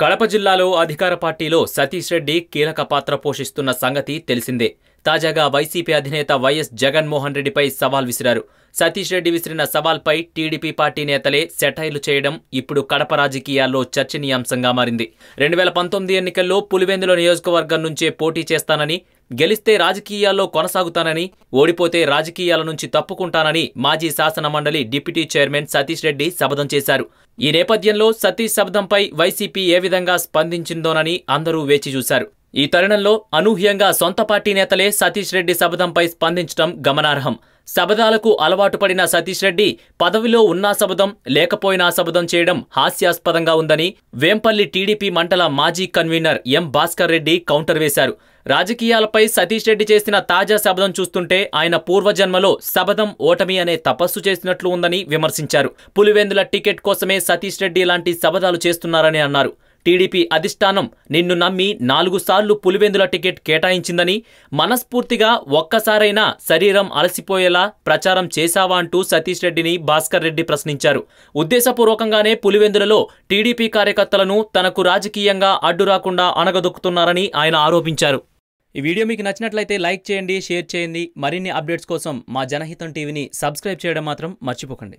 కడప జిల్లాలో అధికార పార్టీలో సతీష్ రెడ్డి కీలక పాత్ర పోషిస్తున్న సంగతి తెలిసిందే. తాజాగా వైసీపీ అధినేత వైఎస్ జగన్మోహన్ రెడ్డిపై సవాల్ విసిరారు. సతీష్ రెడ్డి విసిరిన సవాల్పై టీడీపీ పార్టీ నేతలే సెటైలు చేయడం ఇప్పుడు కడప రాజకీయాల్లో చర్చనీయాంశంగా మారింది. రెండు వేల పంతొమ్మిది ఎన్నికల్లో పులివెందుల నియోజకవర్గం నుంచే పోటీ చేస్తానని గెలిస్తే రాజకీయాల్లో కొనసాగుతానని ఓడిపోతే రాజకీయాల నుంచి తప్పుకుంటానని మాజీ శాసనమండలి డిప్యూటీ చైర్మన్ సతీష్ రెడ్డి శపథం చేశారు. ఈ నేపథ్యంలో సతీష్ శబ్దంపై వైసీపీ ఏ విధంగా స్పందించిందోనని అందరూ వేచి చూశారు. ఈ తరుణంలో అనూహ్యంగా సొంత పార్టీ నేతలే సతీష్ రెడ్డి శబదంపై స్పందించడం గమనార్హం. శబదాలకు అలవాటు పడిన సతీష్ రెడ్డి పదవిలో ఉన్నా శబదం లేకపోయినా శబదం చేయడం హాస్యాస్పదంగా ఉందని వేంపల్లి టీడీపీ మండల మాజీ convener M Bhaskar Reddy counter వేశారు. రాజకీయాలపై సతీష్ రెడ్డి చేసిన తాజా శబదం చూస్తుంటే ఆయన పూర్వజన్మలో శబదం ఓటమి అనే తపస్సు చేసినట్లు ఉందని విమర్శించారు. పులివెందుల టికెట్ కోసమే సతీష్ రెడ్డి ఇలాంటి శబదాలు చేస్తున్నారని అన్నారు. టీడీపీ అధిష్టానం నిన్ను నమ్మి నాలుగు సార్లు పులివెందుల టికెట్ కేటాయించిందని మనస్ఫూర్తిగా ఒక్కసారైనా శరీరం అలసిపోయేలా ప్రచారం చేశావా అంటూ సతీష్ రెడ్డిని భాస్కర్ రెడ్డి ప్రశ్నించారు. ఉద్దేశపూర్వకంగానే పులివెందులలో టీడీపీ కార్యకర్తలను తనకు రాజకీయంగా అడ్డు రాకుండా అణగదొక్కుతున్నారని ఆయన ఆరోపించారు. ఈ వీడియో మీకు నచ్చినట్లయితే లైక్ చేయండి షేర్ చేయండి. మరిన్ని అప్డేట్స్ కోసం మా జనహితం టీవీని సబ్స్క్రైబ్ చేయడం మాత్రం మర్చిపోకండి.